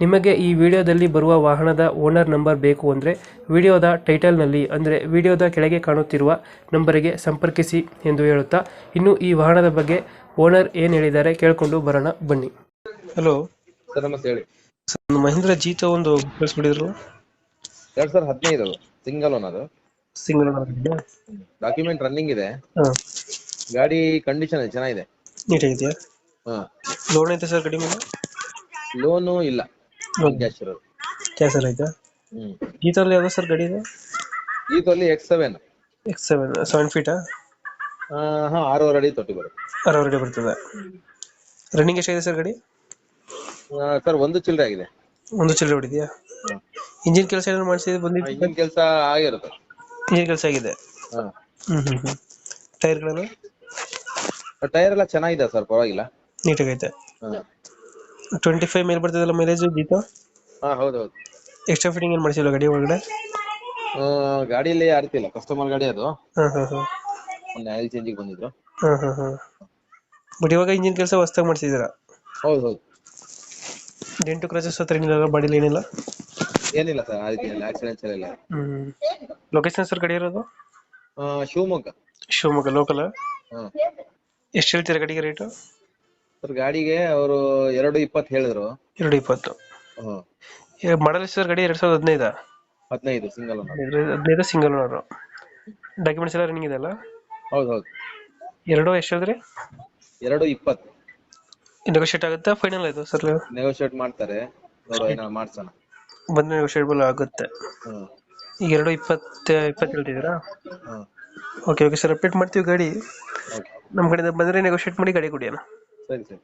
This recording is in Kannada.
ನಿಮಗೆ ಈ ವಿಡಿಯೋದಲ್ಲಿ ಬರುವ ವಾಹನದ ಓನರ್ ನಂಬರ್ ಬೇಕು ಅಂದರೆ ವಿಡಿಯೋದ ಟೈಟಲ್ನಲ್ಲಿ ಅಂದರೆ ವಿಡಿಯೋದ ಕೆಳಗೆ ಕಾಣುತ್ತಿರುವ ನಂಬರಿಗೆ ಸಂಪರ್ಕಿಸಿ ಎಂದು ಹೇಳುತ್ತಾ ಇನ್ನು ಈ ವಾಹನದ ಬಗ್ಗೆ ಓನರ್ ಏನು ಹೇಳಿದ್ದಾರೆ ಕೇಳಿಕೊಂಡು ಬರೋಣ ಬನ್ನಿ. ಹಲೋ. ಸರ್ ನಮಸ್ತೆ ಹೇಳಿ. ಸರ್ ಮಹೇಂದ್ರ ಜೀತ ಒಂದು ಕಳಿಸ್ಬಿಟ್ಟಿದ್ರು ಎರಡ್ ಸಾವಿರದ ಹದಿನೈದು ಅದು ಸಿಂಗಲ್ ಓನ್ ಅದು. ಸಿಂಗಲ್ ಡಾಕ್ಯುಮೆಂಟ್ ರನ್ನಿಂಗ್ ಇದೆ. ಹಾಂ. ಗಾಡಿ ಕಂಡೀಷನ್ ಚೆನ್ನಾಗಿದೆ. ನೀಟಾಗಿದೆಯಾ? ಹಾ. ಲೋನ್ ಐತೆ ಸರ್ ಕಡಿಮೆ? ಲೋನು ಇಲ್ಲ. ಕ್ಯಾಶ್ ಇರೋದು. ಕ್ಯಾಸರ್ ಐತಾ? ಹ್ಮ್. ಜೀತಲ್ಲಿ ಯಾವ್ದು ಸರ್ ಗಡಿ ಇದೆ? ಗೀತಲ್ಲಿ X seven X seven seven ಫೀಟಾ ಹಾ ಆರೂವರೆ ಅಡಿ ತೊಟ್ಟಿ ಬರುತ್ತೆ. ಅರವತ್ತು ಅಡಿ ಬರ್ತದೆ. ರನ್ನಿಂಗ್ ಎಷ್ಟಾಗಿದೆ ಸರ್ ಗಡಿ? ಸರ್ ಒಂದು ಚಿಲ್ಲರೆ ಆಗಿದೆ. ಒಂದು ಚಿಲ್ಲರೆ ಹೊಡಿದೆಯಾ? ಇಂಜಿನ್ ಕೆಲಸ ಏನಾದ್ರು ಮಾಡಿಸಿದ್ರೆ ಬಂದಿದ್ದು? ಇಂಜಿನ್ ಕೆಲಸ ಆಗಿರುತ್ತೆ. ಇಂಜಿನ್ ಕೆಲಸ ಆಗಿದೆ? ಹಾ. ಹ್ಮ್ ಹ್ಮ್ ಹ್ಮ್. ಟೈರ್ಗಳನ್ನು ಟೈರ್ ಎಲ್ಲ ಚೆನ್ನಾಗಿದೆ ಸರ್ ಪರವಾಗಿಲ್ಲ. ನೀಟಾಗೈತೆ ಹಾ. ಟ್ವೆಂಟಿ ಫೈವ್ ಮೇಲೆ ಬರ್ತದಲ್ಲ ಮೈಲೇಜ್ ಆ ಹಾ ಹೌದು ಎಕ್ಸ್ಟ್ರಾ ಫಿಟ್ಟಿಂಗ್ ಏನು ಮಾಡಿಸಿಲ್ಲ ಗಾಡಿ ಒಳಗಡೆ? ಆ, ಗಾಡಿಯಲ್ಲಿ ಆರ್ತಿಲ್ಲ ಕಸ್ಟಮರ್ ಗಾಡಿ ಅದು. ಹಾಂ ಹಾಂ ಹಾಂ. ಮೊನ್ನೆ ಆಯಿಲ್ ಚೇಂಜಿಗೆ ಬಂದಿದ್ರು. ಹಾಂ ಹಾಂ ಹಾಂ. ಬಟ್ ಇವಾಗ ಇಂಜಿನ್ ಕೆಲಸ ಹೊಸ್ದಾಗಿ ಮಾಡಿಸಿದ್ದೀರಾ? ಹೌದು ಹೌದು. ಡೆಂಟು ಕ್ರಾಸಸ್ ಹತ್ರ ಏನಿಲ್ಲ ಬಾಡಿಲಿ ಏನಿಲ್ಲ? ಏನಿಲ್ಲ ಸರ್ ಆ ರೀತಿ ಆಕ್ಸಿಡೆಂಟ್ಸ್ ಎಲ್ಲ ಇಲ್ಲ. ಹ್ಮ್ ಲೊಕೇಶನ್ ಸರ್ ಗಾಡಿ ಇರೋದು? ಆ, ಶಿವಮೊಗ್ಗ. ಶಿವಮೊಗ್ಗ ಲೋಕಲ್ ಹಾ. ಎಷ್ಟು ಹೇಳ್ತೀರಾ ಗಾಡಿಗೆ ರೇಟು ಸರ್ ಗಾಡಿಗೆ ಅವರು ಎರಡು ಇಪ್ಪತ್ತು ಹೇಳಿದ್ರು. ಎರಡು ಇಪ್ಪತ್ತು. ಹ್ಮ್. ಮಾಡಲ್ ಸರ್ ಗಾಡಿ ಎರಡು ಸಾವಿರದ ಹದಿನೈದು? ಹದಿನೈದು ಸಿಂಗಲ್ ಹದಿನೈದು ಸಿಂಗಲ್ ಓನರ್ ಡಾಕ್ಯುಮೆಂಟ್ಸ್ ಎಲ್ಲ ರನ್ನಿಂಗ್ ಇದೆಲ್ಲ ಹೌದು ಹೌದು. ಎರಡು ಎಷ್ಟು ಹೇಳಿದ್ರಿ? ಎರಡು ಇಪ್ಪತ್ತು. ನೆಗೋಷಿಯೇಟ್ ಆಗುತ್ತೆ? ಫೈನಲ್ ಆಯ್ತು ಸರ್ ನೆಗೋಶಿಯೇಟ್ ಮಾಡ್ತಾರೆ. ನೋಡುವ ಏನಾದ್ರು ಮಾಡ್ಸೋಣ. ಬಂದ್ರೆ ನೆಗೋಷಿಯೇಬಲ್ ಆಗುತ್ತೆ. ಹ್ಮ್. ಈಗ ಎರಡು ಇಪ್ಪತ್ತು ಇಪ್ಪತ್ತು ಹೇಳ್ತಿದ್ದೀರಾ? ಹ್ಮ್. ಓಕೆ ಓಕೆ ಸರ್ ಅಪ್ಡೇಟ್ ಮಾಡ್ತೀವಿ ಗಾಡಿ. ಓಕೆ ನಮ್ಮ ಕಡೆಯಿಂದ ಬಂದರೆ ನೆಗೋಷಿಯೇಟ್ ಮಾಡಿ ಗಾಡಿ ಕೊಡಿ ಅಣ್ಣ. ಸರಿ ಸರಿ